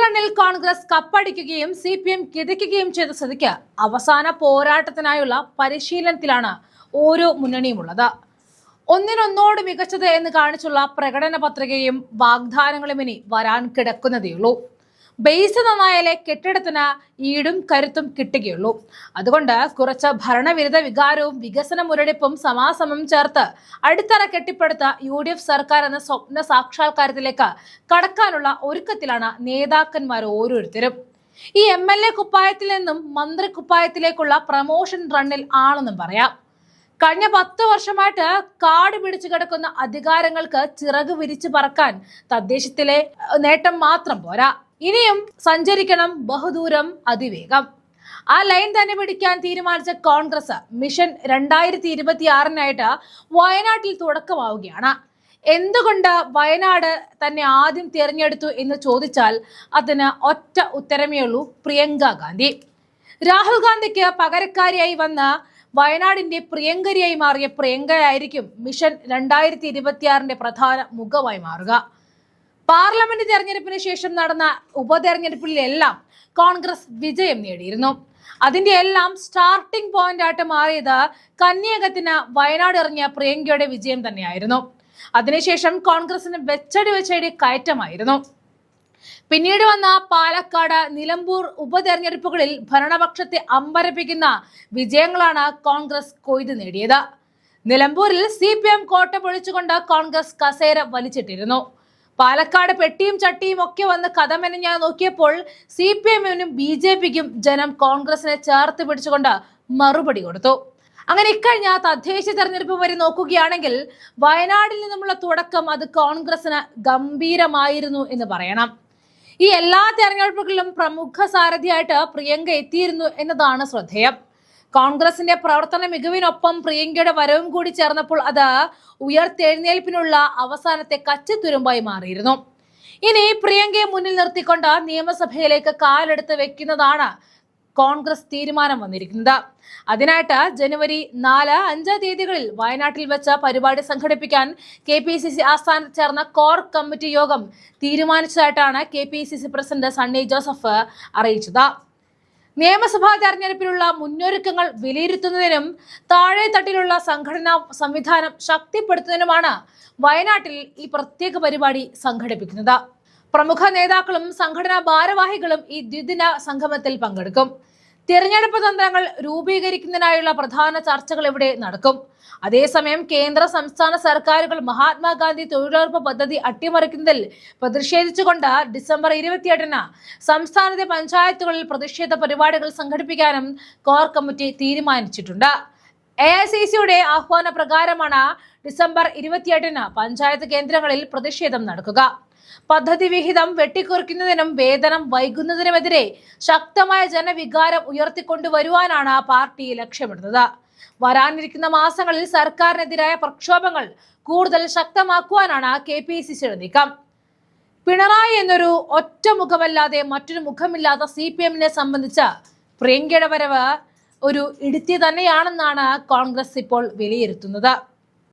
റണ്ണിൽ കോൺഗ്രസ് കപ്പടിക്കുകയും C P M കിതയ്ക്കുകയും ചെയ്ത സ്ഥിതിക്ക് അവസാന പോരാട്ടത്തിനായുള്ള പരിശീലനത്തിലാണ് ഓരോ മുന്നണിയുമുള്ളത്. ഒന്നിനൊന്നോട് മികച്ചത് എന്ന് കാണിച്ചുള്ള പ്രകടന പത്രികയും വാഗ്ദാനങ്ങളും ഇനി വരാൻ കിടക്കുന്നതേയുള്ളൂ. ബേസ് നന്നായാലേ കെട്ടിടത്തിന് ഈടും കരുത്തും കിട്ടുകയുള്ളൂ. അതുകൊണ്ട് കുറച്ച് ഭരണവിരുദ്ധ വികാരവും വികസന മുരടിപ്പും സമാസമം ചേർത്ത് അടിത്തറ കെട്ടിപ്പടുത്ത യു ഡി എഫ് സർക്കാർ എന്ന സ്വപ്ന സാക്ഷാത്കാരത്തിലേക്ക് കടക്കാനുള്ള ഒരുക്കത്തിലാണ് നേതാക്കന്മാർ ഓരോരുത്തരും. ഈ എം എൽ എ കുപ്പായത്തിൽ നിന്നും മന്ത്രി കുപ്പായത്തിലേക്കുള്ള പ്രമോഷൻ റണ്ണിൽ ആണെന്നും പറയാം. കഴിഞ്ഞ പത്ത് വർഷമായിട്ട് കാട് പിടിച്ചു കിടക്കുന്ന അധികാരങ്ങൾക്ക് ചിറക് വിരിച്ചു പറക്കാൻ തദ്ദേശത്തിലെ നേട്ടം മാത്രം പോരാ. ഇനിയും സഞ്ചരിക്കണം ബഹുദൂരം അതിവേഗം. ആ ലൈൻ തന്നെ പിടിക്കാൻ തീരുമാനിച്ച കോൺഗ്രസ് മിഷൻ രണ്ടായിരത്തി ഇരുപത്തി ആറിനായിട്ട് വയനാട്ടിൽ തുടക്കമാവുകയാണ്. എന്തുകൊണ്ട് വയനാട് തന്നെ ആദ്യം തിരഞ്ഞെടുത്തു എന്ന് ചോദിച്ചാൽ അതിന് ഒറ്റ ഉത്തരമേ ഉള്ളൂ പ്രിയങ്ക ഗാന്ധി. രാഹുൽ ഗാന്ധിക്ക് പകരക്കാരിയായി വന്ന വയനാടിന്റെ പ്രിയങ്കരിയായി മാറിയ പ്രിയങ്കയായിരിക്കും മിഷൻ രണ്ടായിരത്തി ഇരുപത്തിയാറിന്റെ പ്രധാന മുഖമായി മാറുക. പാർലമെന്റ് തെരഞ്ഞെടുപ്പിന് ശേഷം നടന്ന ഉപതെരഞ്ഞെടുപ്പിലെല്ലാം കോൺഗ്രസ് വിജയം നേടിയിരുന്നു. അതിന്റെ എല്ലാം സ്റ്റാർട്ടിംഗ് പോയിന്റ് ആയിട്ട് മാറിയത് കന്യാകത്തിന് വയനാട് ഇറങ്ങിയ പ്രിയങ്കയുടെ വിജയം തന്നെയായിരുന്നു. അതിനുശേഷം കോൺഗ്രസിന് വെച്ചടി വെച്ചടി കയറ്റമായിരുന്നു. പിന്നീട് വന്ന പാലക്കാട് നിലമ്പൂർ ഉപതെരഞ്ഞെടുപ്പുകളിൽ ഭരണപക്ഷത്തെ അമ്പരപ്പിക്കുന്ന വിജയങ്ങളാണ് കോൺഗ്രസ് കൊയ്തു നേടിയത്. നിലമ്പൂരിൽ സി പി എം കോട്ട പൊളിച്ചുകൊണ്ട് കോൺഗ്രസ് കസേര വലിച്ചിട്ടിരുന്നു. പാലക്കാട് പെട്ടിയും ചട്ടിയും ഒക്കെ വന്ന് കഥമെനഞ്ഞ നോക്കിയപ്പോൾ സി പി എമ്മിനും ബി ജെ പിക്കും ജനം കോൺഗ്രസിനെ ചേർത്ത് പിടിച്ചുകൊണ്ട് മറുപടി കൊടുത്തു. അങ്ങനെ ഇക്കഴിഞ്ഞ തദ്ദേശ തെരഞ്ഞെടുപ്പ് വരെ നോക്കുകയാണെങ്കിൽ വയനാടിൽ നിന്നുമുള്ള തുടക്കം അത് കോൺഗ്രസിന് ഗംഭീരമായിരുന്നു എന്ന് പറയണം. ഈ എല്ലാ തെരഞ്ഞെടുപ്പുകളിലും പ്രമുഖ സാരഥിയായിട്ട് പ്രിയങ്ക എത്തിയിരുന്നു എന്നതാണ് ശ്രദ്ധേയം. കോൺഗ്രസിന്റെ പ്രവർത്തന മികവിനൊപ്പം പ്രിയങ്കയുടെ വരവും കൂടി ചേർന്നപ്പോൾ അത് ഉയർത്തെഴുന്നേൽപ്പിനുള്ള അവസാനത്തെ കച്ചത്തുരുമ്പായി മാറിയിരുന്നു. ഇനി പ്രിയങ്കയെ മുന്നിൽ നിർത്തിക്കൊണ്ട് നിയമസഭയിലേക്ക് കാലെടുത്ത് വെക്കുന്നതാണ് കോൺഗ്രസ് തീരുമാനം വന്നിരിക്കുന്നത്. അതിനായിട്ട് ജനുവരി നാല് അഞ്ച് തീയതികളിൽ വയനാട്ടിൽ വെച്ച് പരിപാടി സംഘടിപ്പിക്കാൻ കെ പി സി സി ആസ്ഥാനത്ത് ചേർന്ന കോർ കമ്മിറ്റി യോഗം തീരുമാനിച്ചതായിട്ടാണ് K P C C president Sunny Joseph അറിയിച്ചത്. നിയമസഭാ തെരഞ്ഞെടുപ്പിനുള്ള മുന്നൊരുക്കങ്ങൾ വിലയിരുത്തുന്നതിനും താഴെ തട്ടിലുള്ള സംഘടനാ സംവിധാനം ശക്തിപ്പെടുത്തുന്നതിനുമാണ് വയനാട്ടിൽ ഈ പ്രത്യേക പരിപാടി സംഘടിപ്പിക്കുന്നത്. പ്രമുഖ നേതാക്കളും സംഘടനാ ഭാരവാഹികളും ഈ ദ്വിദിന സംഗമത്തിൽ പങ്കെടുക്കും. തിരഞ്ഞെടുപ്പ് തന്ത്രങ്ങൾ രൂപീകരിക്കുന്നതിനായുള്ള പ്രധാന ചർച്ചകൾ ഇവിടെ നടക്കും. അതേസമയം കേന്ദ്ര സംസ്ഥാന സർക്കാരുകൾ മഹാത്മാഗാന്ധി തൊഴിലുറപ്പ് പദ്ധതി അട്ടിമറിക്കുന്നതിൽ പ്രതിഷേധിച്ചുകൊണ്ട് ഡിസംബർ ഇരുപത്തിയെട്ടിന് സംസ്ഥാനത്തെ പഞ്ചായത്തുകളിൽ പ്രതിഷേധ പരിപാടികൾ സംഘടിപ്പിക്കാനും കോർ കമ്മിറ്റി തീരുമാനിച്ചിട്ടുണ്ട്. എ ഐ സി സിയുടെ ആഹ്വാന പ്രകാരമാണ് ഡിസംബർ ഇരുപത്തിയെട്ടിന് പഞ്ചായത്ത് കേന്ദ്രങ്ങളിൽ പ്രതിഷേധം നടക്കുക. പദ്ധതി വിഹിതം വെട്ടിക്കുറിക്കുന്നതിനും വേതനം വൈകുന്നതിനുമെതിരെ ശക്തമായ ജനവികാരം ഉയർത്തിക്കൊണ്ടുവരുവാനാണ് പാർട്ടി ലക്ഷ്യമിടുന്നത്. വരാനിരിക്കുന്ന മാസങ്ങളിൽ സർക്കാരിനെതിരായ പ്രക്ഷോഭങ്ങൾ കൂടുതൽ ശക്തമാക്കുവാനാണ് കെ പി സി സിയുടെ നീക്കം. പിണറായി എന്നൊരു ഒറ്റ മുഖമല്ലാതെ മറ്റൊരു മുഖമില്ലാത്ത സി പി എമ്മിനെ സംബന്ധിച്ച പ്രിയങ്കയുടെ വരവ് ഒരു ഇടുത്തി തന്നെയാണെന്നാണ് കോൺഗ്രസ് ഇപ്പോൾ വിലയിരുത്തുന്നത്.